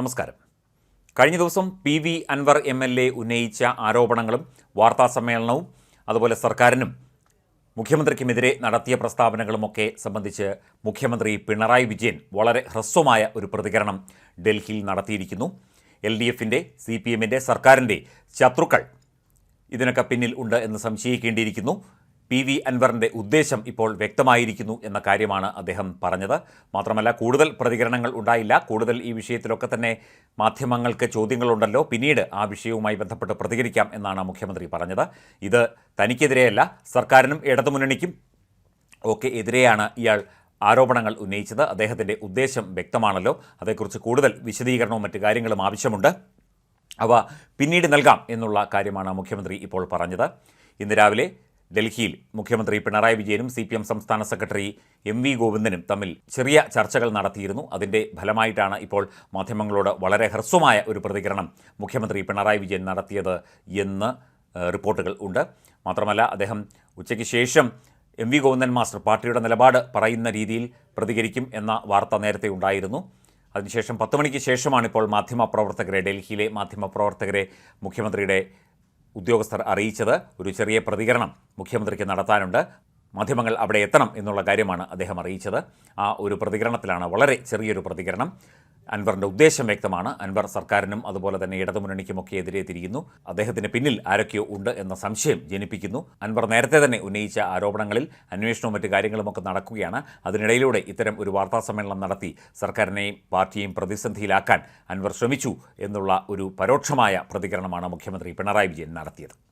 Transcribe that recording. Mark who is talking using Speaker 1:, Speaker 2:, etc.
Speaker 1: നമസ്കാരം. കഴിഞ്ഞ ദിവസം P V Anvar M L A ഉന്നയിച്ച ആരോപണങ്ങളും വാർത്താസമ്മേളനവും അതുപോലെ സർക്കാരിനും മുഖ്യമന്ത്രിക്കുമെതിരെ നടത്തിയ പ്രസ്താവനകളുമൊക്കെ സംബന്ധിച്ച് മുഖ്യമന്ത്രി പിണറായി വിജയൻ വളരെ ഹ്രസ്വമായ ഒരു പ്രതികരണം ഡൽഹിയിൽ നടത്തിയിരിക്കുന്നു. എൽ ഡി എഫിന്റെ സി പി എമ്മിന്റെ സർക്കാരിന്റെ ശത്രുക്കൾ ഇതിനൊക്കെ പിന്നിൽ ഉണ്ട് എന്ന് സംശയിക്കേണ്ടിയിരിക്കുന്നു. പി വി അൻവറിന്റെ ഉദ്ദേശം ഇപ്പോൾ വ്യക്തമായിരിക്കുന്നു എന്ന കാര്യമാണ് അദ്ദേഹം പറഞ്ഞത്. മാത്രമല്ല കൂടുതൽ പ്രതികരണങ്ങൾ ഉണ്ടായില്ല. കൂടുതൽ ഈ വിഷയത്തിലൊക്കെ തന്നെ മാധ്യമങ്ങൾക്ക് ചോദ്യങ്ങളുണ്ടല്ലോ. പിന്നീട് ആ വിഷയവുമായി ബന്ധപ്പെട്ട് പ്രതികരിക്കാം എന്നാണ് മുഖ്യമന്ത്രി പറഞ്ഞത്. ഇത് തനിക്കെതിരെയല്ല സർക്കാരിനും ഇടതുമുന്നണിക്കും ഒക്കെ എതിരെയാണ് ഇയാൾ ആരോപണങ്ങൾ ഉന്നയിച്ചത്. അദ്ദേഹത്തിന്റെ ഉദ്ദേശം വ്യക്തമാണല്ലോ. അതേക്കുറിച്ച് കൂടുതൽ വിശദീകരണവും മറ്റു കാര്യങ്ങളും ആവശ്യമുണ്ട്. അവ പിന്നീട് നൽകാം എന്നുള്ള കാര്യമാണ് മുഖ്യമന്ത്രി ഇപ്പോൾ പറഞ്ഞത്. ഇന്ന് രാവിലെ ഡൽഹിയിൽ മുഖ്യമന്ത്രി പിണറായി വിജയനും സി പി എം സംസ്ഥാന സെക്രട്ടറി എം വി ഗോവിന്ദനും തമ്മിൽ ചെറിയ ചർച്ചകൾ നടത്തിയിരുന്നു. അതിന്റെ ഫലമായിട്ടാണ് ഇപ്പോൾ മാധ്യമങ്ങളോട് വളരെ ഹ്രസ്വമായ ഒരു പ്രതികരണം മുഖ്യമന്ത്രി പിണറായി വിജയൻ നടത്തിയത് എന്ന് റിപ്പോർട്ടുകൾ ഉണ്ട്. മാത്രമല്ല അദ്ദേഹം ഉച്ചയ്ക്ക് ശേഷം എം വി ഗോവിന്ദൻ മാസ്റ്റർ പാർട്ടിയുടെ നിലപാട് പറയുന്ന രീതിയിൽ പ്രതികരിക്കും എന്ന വാർത്ത നേരത്തെ ഉണ്ടായിരുന്നു. അതിനുശേഷം പത്ത് മണിക്ക് ശേഷമാണ് ഇപ്പോൾ മാധ്യമപ്രവർത്തകരെ ഡൽഹിയിലെ മാധ്യമപ്രവർത്തകരെ മുഖ്യമന്ത്രിയുടെ ഉദ്യോഗസ്ഥർ അറിയിച്ചത് ഒരു ചെറിയ പ്രതികരണം മുഖ്യമന്ത്രിക്ക് നടത്താനുണ്ട്. മാധ്യമങ്ങൾ അവിടെ എത്തണം എന്നുള്ള കാര്യമാണ് അദ്ദേഹം അറിയിച്ചത്. ആ ഒരു പ്രതികരണത്തിലാണ് വളരെ ചെറിയൊരു പ്രതികരണം. അൻവറിന്റെ ഉദ്ദേശം വ്യക്തമാണ്. അൻവർ സർക്കാരിനും അതുപോലെ തന്നെ ഇടതുമുന്നണിക്കുമൊക്കെ എതിരെ തിരിയുന്നു. അദ്ദേഹത്തിന് പിന്നിൽ ആരൊക്കെയോ ഉണ്ട് എന്ന സംശയം ജനിപ്പിക്കുന്നു. അൻവർ നേരത്തെ തന്നെ ഉന്നയിച്ച ആരോപണങ്ങളിൽ അന്വേഷണവും മറ്റു കാര്യങ്ങളുമൊക്കെ നടക്കുകയാണ്. അതിനിടയിലൂടെ ഇത്തരം ഒരു വാർത്താ സമ്മേളനം നടത്തി സർക്കാരിനെയും പാർട്ടിയെയും പ്രതിസന്ധിയിലാക്കാൻ അൻവർ ശ്രമിച്ചു എന്നുള്ള ഒരു പരോക്ഷമായ പ്രതികരണമാണ് മുഖ്യമന്ത്രി പിണറായി വിജയൻ നടത്തിയത്.